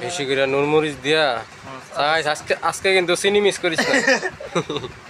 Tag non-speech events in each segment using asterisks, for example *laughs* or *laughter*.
বেশি করে নুনমরিচ দিয়া। চাই আজকে আজকে কিন্তু চিনি মিস করিস না। *laughs*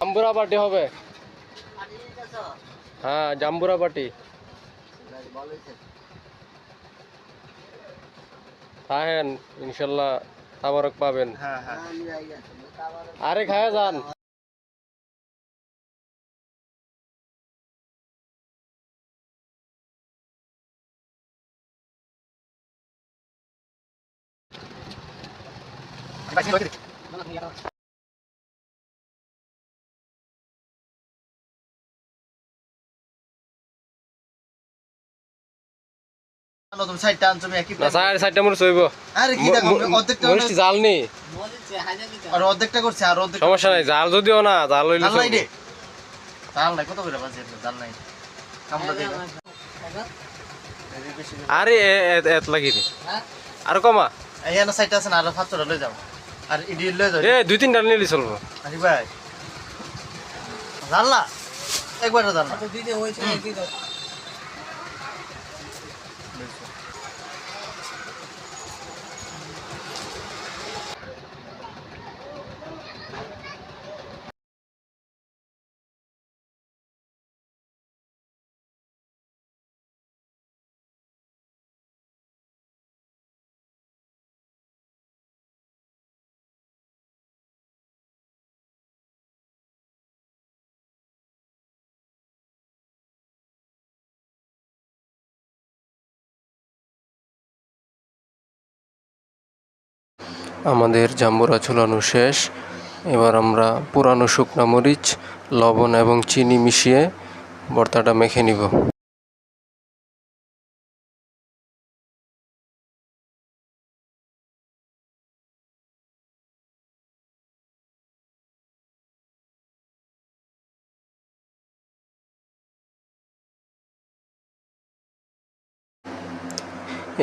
জাম্বুরা পার্টি হবে। হ্যাঁ জাম্বুরা পার্টি খায়েন ইনশাল্লাহ তাবারক পাবেন। আরে খায়া যান। নতুন সাইডটা একই না হইব আরে কি দেখো অর্ধেকটা জাল নেই? আর অর্ধেকটা করছে আর অর্ধেক সমস্যা নাই জাল যদিও না জাল হইলে জাল নাই চলবে। রে। জাল নাই কত করে বাজে জাল নাই। কামড়া দেই আরে এত লাগি রে আর কমা। এই এনে সাইডটা আছে না আর ফাতরা লই যাও। আর ইডি লই যাই এ দুই তিনটা নিলে চলবো। আরে ভাই না একবার জাল না আমাদের জাম্বুরা ঝুলানো শেষ। এবার আমরা পুরানো শুকনা মরিচ, লবণ এবং চিনি মিশিয়ে ভর্তাটা মেখে নিব।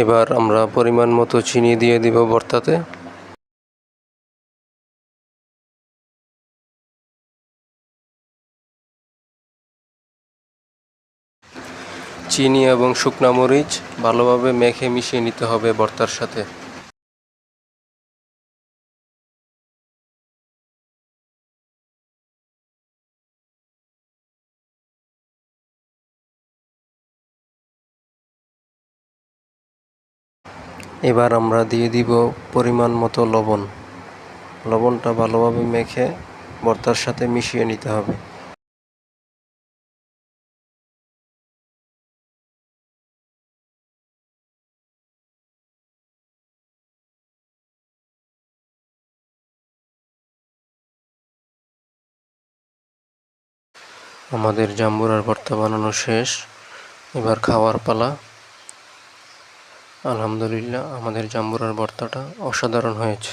এবার আমরা পরিমাণ মতো চিনি দিয়ে দিব ভর্তাতে চিনি এবং শুকনা মরিচ ভালোভাবে মেখে মিশিয়ে নিতে হবে ভর্তার সাথে। এবার আমরা দিয়ে দিব পরিমাণ মতো লবণ। লবণটা ভালোভাবে মেখে ভর্তার সাথে মিশিয়ে নিতে হবে। আমাদের জাম্বুরার ভর্তা বানানো শেষ। এবার খাওয়ার পালা। আলহামদুলিল্লাহ আমাদের জাম্বুরার ভর্তাটা অসাধারণ হয়েছে।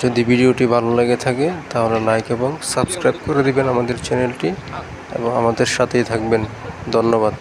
যদি ভিডিওটি ভালো লেগে থাকে, তাহলে লাইক এবং সাবস্ক্রাইব করে দিবেন আমাদের চ্যানেলটি এবং আমাদের সাথেই থাকবেন। ধন্যবাদ।